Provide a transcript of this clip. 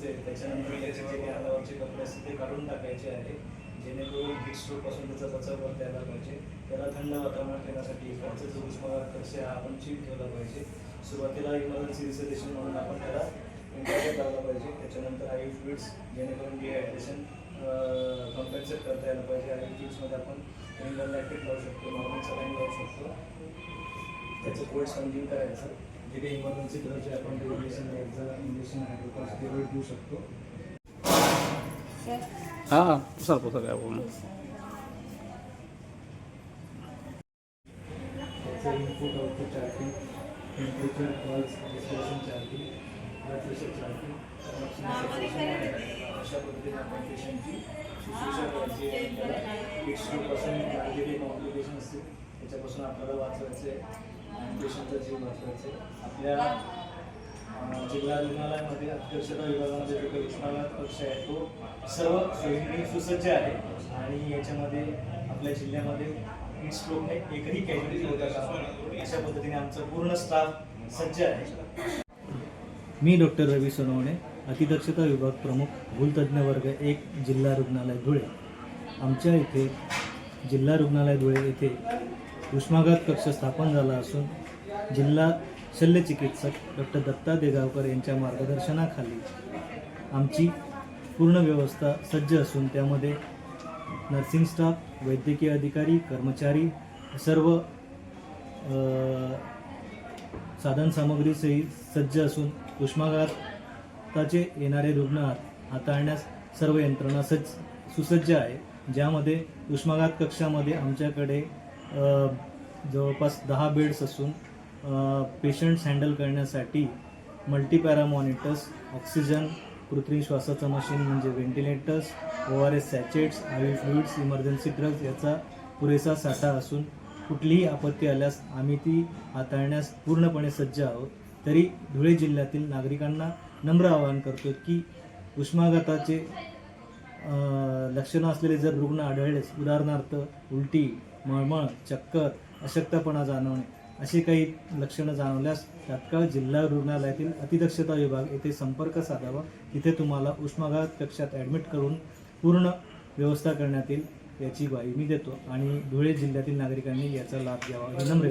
करायचे त्याच्यानंतर त्याचे जे काही कपडे असतील ते काढून टाकायचे आहे जेणेकरून हीट त्याचा बचाव करता यायला पाहिजे. त्याला थंड वातावरण ठेवण्यासाठी इकडचा जो उष्माघात कक्ष हा आपण चीप ठेवला पाहिजे. सुरुवातीला इमर्जन्सी रिसर्वेशन म्हणून आपण त्याला इंटरनेट लावला पाहिजे. त्याच्यानंतर आय फ्लुइड्स जेणेकरून डिहायड्रेशन कम्पेन्सेट करता यायला पाहिजे. आय फ्लुइड्समध्ये आपण रिंगल लॅक्टेट लावू शकतो नॉर्मल सलाईन लावू शकतो. त्याचं कोल्ड स्पंजिंग करायचं. जे काही इमर्जन्सी गरज आहे आपण रेडिएशन द्यायचं इंजेक्शन हायड्रोकॉन्स्टिरोइड देऊ शकतो. हां पुसाल पुसाल काय त्याचं input output charting temperature pulse depression charting blood pressure charting अशा पद्धतीने आपण पेशंटची शुश्रूषा करायची आहे. त्याला हिटस्ट्रोकपासून जे काही कॉम्प्लिकेशन असतील त्याच्यापासून आपल्याला वाचवायचं आहे आणि पेशंटचा जीव वाचवायचा आहे आपल्या जिल्हा रुग्णालयामध्ये अत्यक्षता विभागामध्ये जो काही उष्माघात कक्ष आहे तो सर्व सोयींनी सुसज्ज आहे. आणि याच्यामध्ये आपल्या जिल्ह्यामध्ये स्ट्रोकने एकही कॅज्युअलिटी होता अशा पद्धतीने आमचा पूर्ण स्टाफ सज्ज आहे. मी डॉक्टर रवी सोनवणे अतिदक्षता विभाग प्रमुख भूलतज्ञ वर्ग एक जिल्हा रुग्णालय धुळे. आमच्या इथे जिल्हा रुग्णालय धुळे येथे उष्माघात कक्ष स्थापन झाला असून जिल्हा शल्यचिकित्सक डॉक्टर दत्ता देगावकर यांच्या मार्गदर्शनाखाली आमची पूर्ण व्यवस्था सज्ज असून त्यामध्ये नर्सिंग स्टाफ वैद्यकीय अधिकारी कर्मचारी सर्व साधनसामग्रीसही साधनसामग्रीसहित सज्ज असून उष्माघाताचे येणारे रुग्ण हाताळण्यास सर्व यंत्रणा सज्ज सुसज्ज आहे. ज्यामध्ये उष्माघात कक्षामध्ये आमच्याकडे जवळपास दहा बेड्स असून पेशंट्स हँडल करण्यासाठी मल्टीपॅरा मॉनिटर्स ऑक्सिजन कृत्रिम श्वासाचं मशीन म्हणजे ventilators O R S sachets I fluids emergency drugs याचा पुरेसा साठा असून कुठलीही आपत्ती आल्यास आम्ही ती हाताळण्यास पूर्णपणे सज्ज आहोत. तरी धुळे जिल्ह्यातील नागरिकांना नम्र आवाहन करतो की उष्माघाताचे लक्षणं असलेले जर रुग्ण आढळलेच उदाहरणार्थ उलटी मळमळ चक्कर अशक्तपणा जाणवणे अशी काही लक्षणं जाणवल्यास तात्काळ जिल्हा रुग्णालयातील अतिदक्षता विभाग येथे संपर्क साधावा. तिथे तुम्हाला उष्माघात कक्षात ॲडमिट करून पूर्ण व्यवस्था करण्यात येईल याची ग्वाही मी देतो आणि धुळे जिल्ह्यातील नागरिकांनी याचा लाभ घ्यावा ही नम्र